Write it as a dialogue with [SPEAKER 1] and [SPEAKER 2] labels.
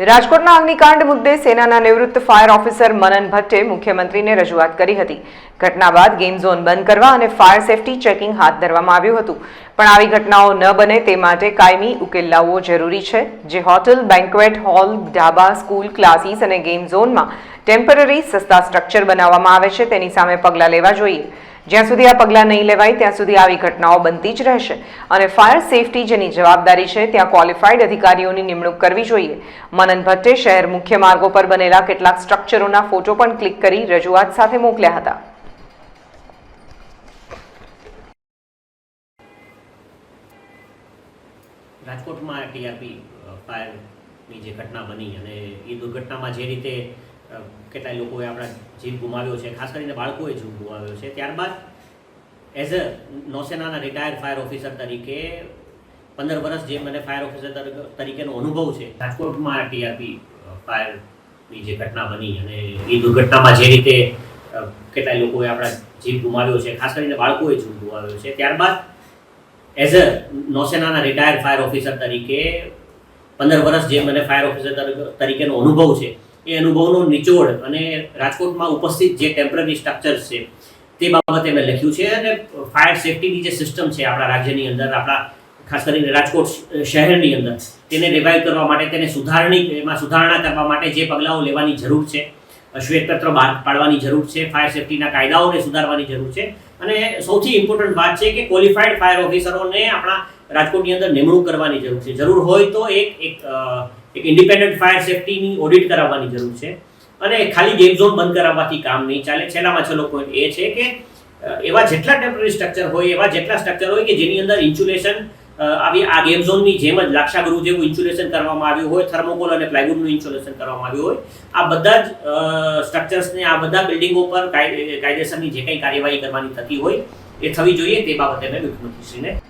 [SPEAKER 1] રાજકોટના અગ્નિકાંડ મુદ્દે સેનાના નિવૃત્ત ફાયર ઓફિસર મનન ભટ્ટે મુખ્યમંત્રીને રજૂઆત કરી હતી. ઘટના બાદ ગેમ ઝોન બંધ કરવા અને ફાયર સેફટી ચેકિંગ હાથ ધરવામાં આવ્યું હતું. પણ આવી ઘટનાઓ ન બને તે માટે કાયમી ઉકેલ લાવવો જરૂરી છે. જે hotel, banquet, hall, dhaba, school, classes અને ગેમ ઝોનમાં ટેમ્પરરી સસ્તા સ્ટ્રક્ચર બનાવવામાં આવે છે તેની સામે પગલાં લેવા જોઈએ. જ્યાં સુધી આ પગલાં નહીં લેવાય, ત્યાં સુધી આવી ઘટનાઓ બનતી જ રહેશે. અને ફાયર સેફટી જેની જવાબદારી છે, ત્યાં ક્વોલિફાઈડ અધિકારીઓની નિમણૂક કરવી જોઈએ. મનન ભટ્ટે શહેર મુખ્ય માર્ગો પર બનેલા કેટલાક સ્ટ્રક્ચરોના ફોટો પણ ક્લિક કરી રજૂઆત સાથે મોકલ્યા હતા.
[SPEAKER 2] રાજકોટમાં ટીઆરપી ફાયરની જે ઘટના બની અને એ દુર્ઘટનામાં જે રીતે કેટલાય લોકોએ આપણા જીવ ગુમાવ્યો છે, ખાસ કરીને બાળકોએ જીવ ગુમાવ્યો છે. ત્યારબાદ એઝ અ નૌસેનાના રિટાયર્ડ ફાયર ઓફિસર તરીકે પંદર વર્ષ જે મને ફાયર ઓફિસર તરીકે- તરીકેનો અનુભવ છે, રાજકોટમાં ટીઆરપી ફાયરની જે ઘટના બની અને એ દુર્ઘટનામાં જે રીતે કેટલાય લોકોએ આપણા જીવ ગુમાવ્યો છે, ખાસ કરીને બાળકોએ જીવ ગુમાવ્યો છે. ત્યારબાદ એઝ અ નૌસેનાના રિટાયર્ડ ફાયર ઓફિસર તરીકે પંદર વર્ષ જે મને ફાયર ઓફિસર તરીકે- તરીકેનો અનુભવ છે એ અનુભવનો નિચોડ અને રાજકોટમાં ઉપસ્થિત જે ટેમ્પરરી સ્ટ્રક્ચર્સ છે, તે બાબતે મેં લખ્યું છે અને ફાયર સેફટીની જે સિસ્ટમ છે આપણા રાજ્યની અંદર, આપણા ખાસ કરીને રાજકોટ શહેરની અંદર, તેને રિવાઇવ કરવા માટે, તેને સુધારણી, એમાં સુધારણા કરવા માટે જે પગલાઓ લેવાની જરૂર છે, શ્વેતપત્ર બહાર પાડવાની જરૂર છે ફાયર સેફટીના કાયદાઓને સુધારવાની જરૂર છે. અને સૌથી ઇમ્પોર્ટન્ટ વાત છે કે ક્વોલિફાઈડ ફાયર ઓફિસરોને આપણા રાજકોટની અંદર નિમણૂક કરવાની જરૂર છે. જરૂર હોય તો એક એક એક ઇન્ડિપેન્ડન્ટ ફાયર સેફટીની ઓડિટ કરાવવાની જરૂર છે. અને ખાલી ગેમ ઝોન બંધ કરાવવાથી કામ નહીં ચાલે. છેલ્લામાં છેલ્લો પોઈન્ટ એ છે કે એવા જેટલા ટેમ્પરરી સ્ટ્રક્ચર હોય, એવા જેટલા સ્ટ્રક્ચર હોય કે જેની અંદર ઇન્સ્યુલેશન આવી આ ગેમ ઝોનની જેમ જ લાક્ષાગૃહ જેવું ઇન્સ્યુલેશન કરવામાં આવ્યું હોય થર્મોકોલ અને પ્લાયવુડનું ઇન્સ્યુલેશન કરવામાં આવ્યું હોય, આ બધા જ સ્ટ્રક્ચર્સને આ બધા બિલ્ડિંગો પર કાયદે- કાયદેસરની જે કંઈ કાર્યવાહી કરવાની થતી હોય, એ થવી જોઈએ તે બાબતે મેં મુખ્યમંત્રીશ્રીને